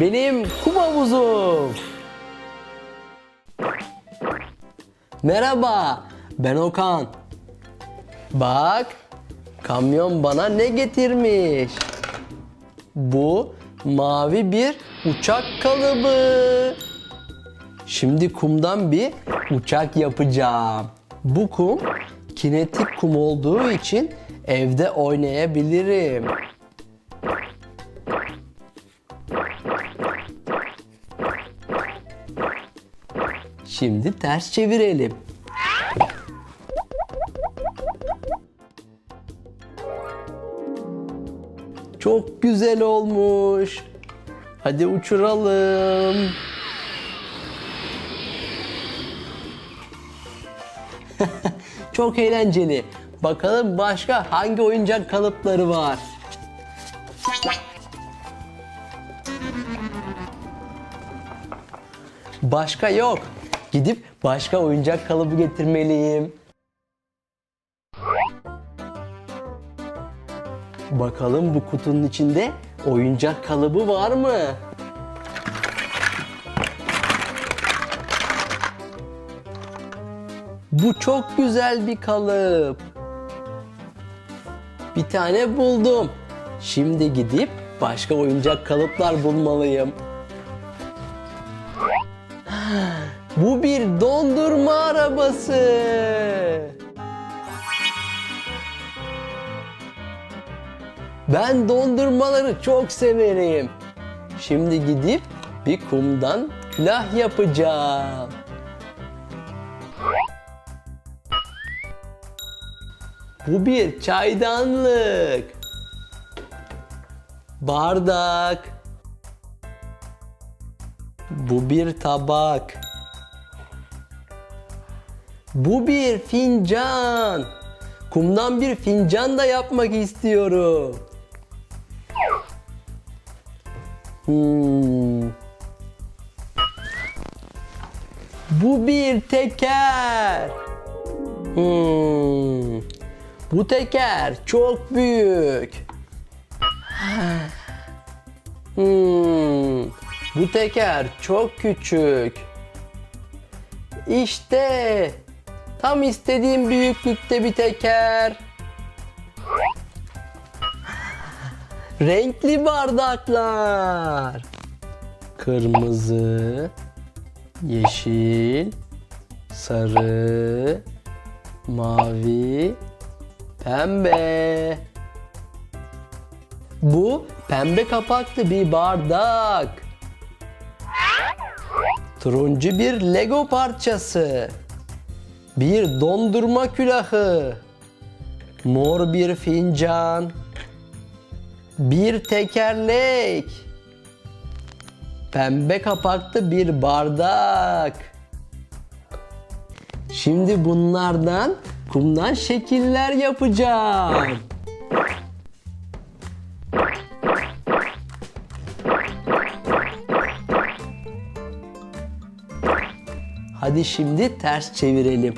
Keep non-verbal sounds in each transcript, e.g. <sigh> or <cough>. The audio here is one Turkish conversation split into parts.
benim kum havuzum. Merhaba, ben Okan. Bak, kamyon bana ne getirmiş? Bu mavi bir uçak kalıbı. Şimdi kumdan bir uçak yapacağım. Bu kum kinetik kum olduğu için evde oynayabilirim. Şimdi ters çevirelim. Çok güzel olmuş. Hadi uçuralım. <laughs> Çok eğlenceli. Bakalım başka hangi oyuncak kalıpları var? Başka yok. Gidip başka oyuncak kalıbı getirmeliyim. Bakalım bu kutunun içinde oyuncak kalıbı var mı? Bu çok güzel bir kalıp. Bir tane buldum. Şimdi gidip başka oyuncak kalıplar bulmalıyım. Bu bir dondurma arabası. Ben dondurmaları çok severim. Şimdi gidip bir kumdan külah yapacağım. Bu bir çaydanlık. Bardak. Bu bir tabak. Bu bir fincan. Kumdan bir fincan da yapmak istiyorum. Hmm. Bu bir teker. Hmm. Bu teker çok büyük. Hmm. Bu teker çok küçük. İşte tam istediğim büyüklükte bir teker. Renkli bardaklar. Kırmızı, yeşil, sarı, mavi, pembe. Bu pembe kapaklı bir bardak. Turuncu bir Lego parçası. Bir dondurma külahı. Mor bir fincan. Bir tekerlek. Pembe kapaklı bir bardak. Şimdi bunlardan kumdan şekiller yapacağım. Hadi şimdi ters çevirelim.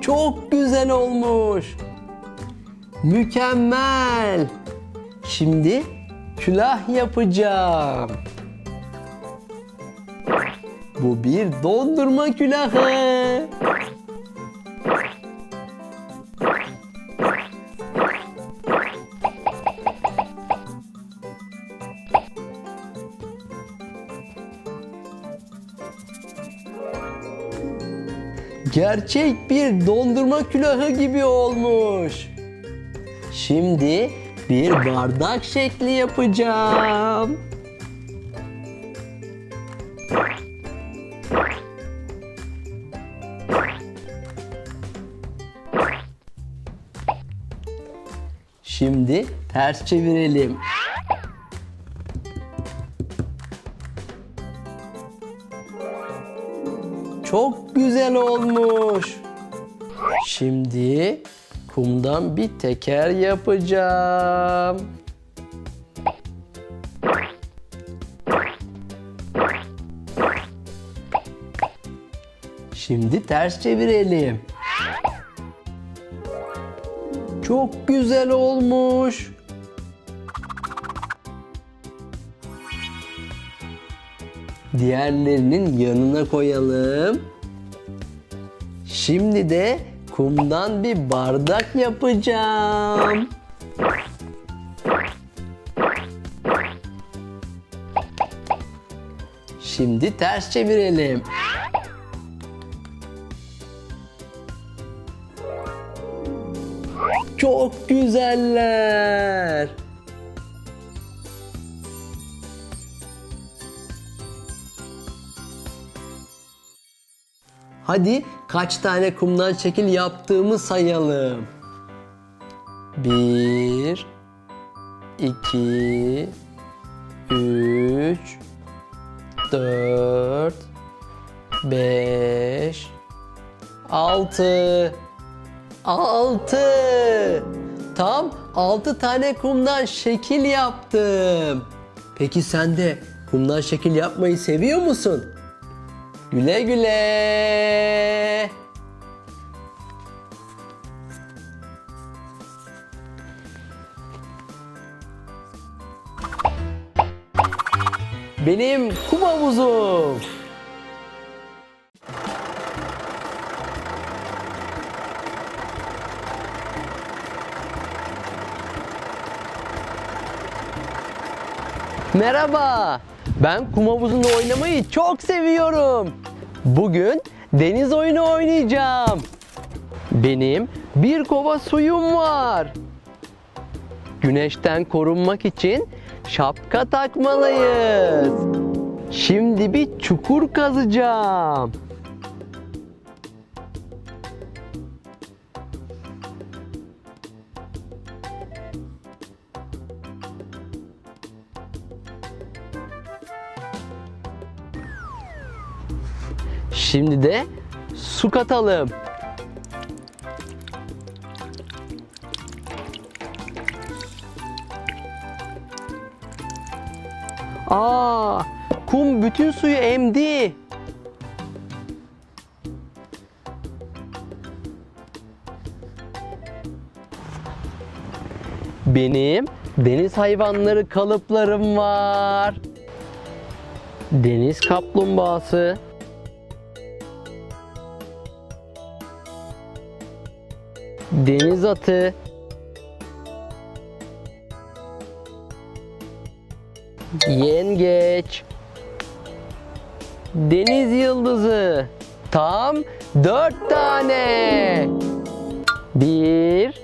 Çok güzel olmuş. Mükemmel. Şimdi külah yapacağım. Bu bir dondurma külahı. Gerçek bir dondurma külahı gibi olmuş. Şimdi bir bardak şekli yapacağım. Şimdi ters çevirelim. Çok güzel olmuş. Şimdi kumdan bir teker yapacağım. Şimdi ters çevirelim. Çok güzel olmuş. Diğerlerinin yanına koyalım. Şimdi de kumdan bir bardak yapacağım. Şimdi ters çevirelim. Çok güzeller. Hadi kaç tane kumdan şekil yaptığımı sayalım. Bir, iki, üç, dört, beş, altı, altı. Tam altı tane kumdan şekil yaptım. Peki sen de kumdan şekil yapmayı seviyor musun? Güle güle. Benim kum havuzum. Merhaba. Ben kum havuzunda oynamayı çok seviyorum. Bugün deniz oyunu oynayacağım. Benim bir kova suyum var. Güneşten korunmak için şapka takmalıyız. Şimdi bir çukur kazacağım. Şimdi de su katalım. Aa, kum bütün suyu emdi. Benim deniz hayvanları kalıplarım var. Deniz kaplumbağası, deniz atı, yengeç, deniz yıldızı. Tam dört tane. Bir,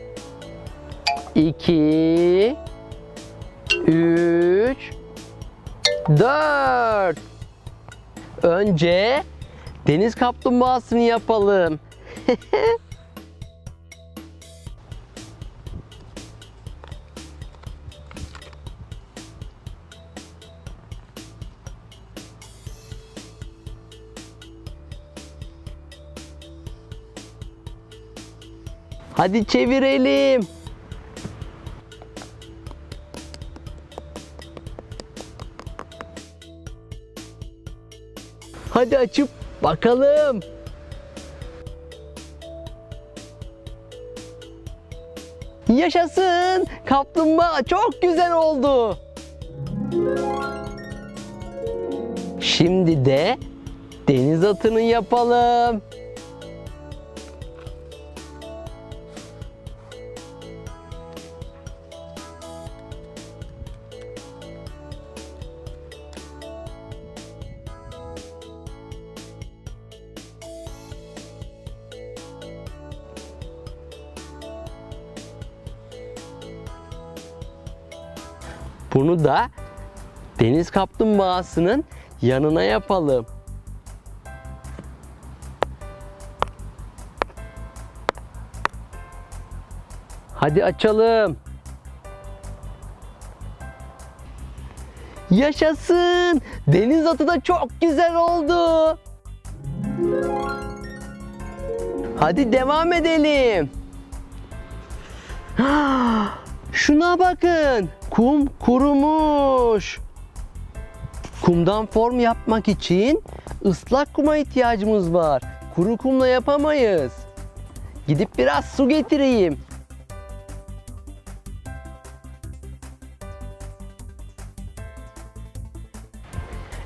iki, üç, dört. Önce deniz kaplumbağasını yapalım. <laughs> Hadi çevirelim. Hadi açıp bakalım. Yaşasın! Kaplumbağa çok güzel oldu. Şimdi de deniz atını yapalım. Bunu da deniz kaplumbağasının yanına yapalım. Hadi açalım. Yaşasın! Deniz atı da çok güzel oldu. Hadi devam edelim. <gasps> Şuna bakın. Kum kurumuş. Kumdan form yapmak için ıslak kuma ihtiyacımız var. Kuru kumla yapamayız. Gidip biraz su getireyim.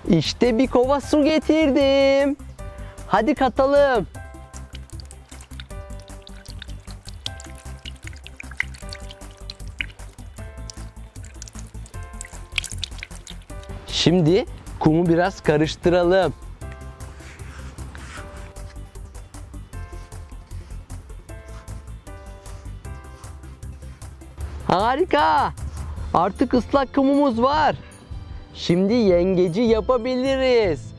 İşte bir kova su getirdim. Hadi katalım. Şimdi kumu biraz karıştıralım. Harika. Artık ıslak kumumuz var. Şimdi yengeci yapabiliriz.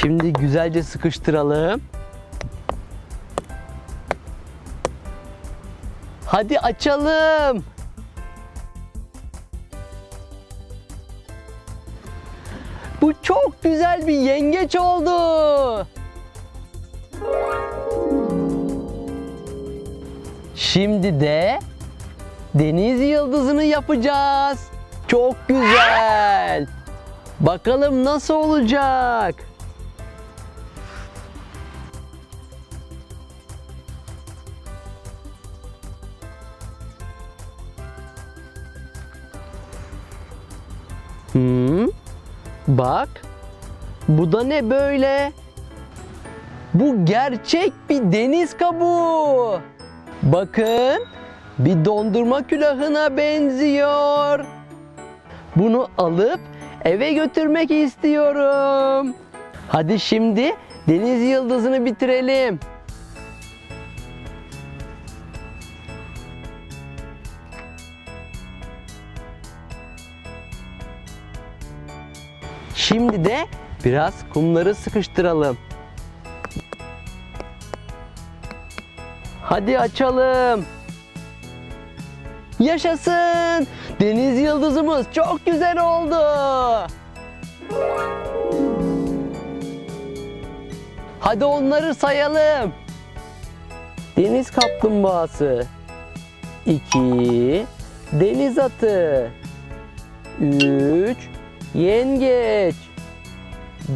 Şimdi güzelce sıkıştıralım. Hadi açalım. Bu çok güzel bir yengeç oldu. Şimdi de deniz yıldızını yapacağız. Çok güzel. Bakalım nasıl olacak? Hmm, bak. Bu da ne böyle? Bu gerçek bir deniz kabuğu. Bakın, bir dondurma külahına benziyor. Bunu alıp eve götürmek istiyorum. Hadi şimdi deniz yıldızını bitirelim. Şimdi de biraz kumları sıkıştıralım. Hadi açalım. Yaşasın! Deniz yıldızımız çok güzel oldu. Hadi onları sayalım. Deniz kaplumbağası. 2 Deniz atı. 3 Yengeç.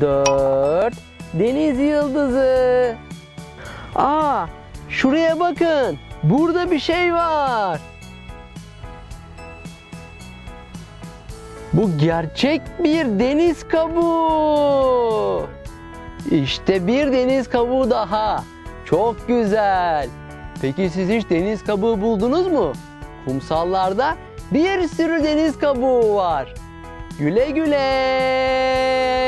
4 Deniz yıldızı. Aa, şuraya bakın. Burada bir şey var. Bu gerçek bir deniz kabuğu. İşte bir deniz kabuğu daha. Çok güzel. Peki siz hiç deniz kabuğu buldunuz mu? Kumsallarda bir sürü deniz kabuğu var. Güle güle.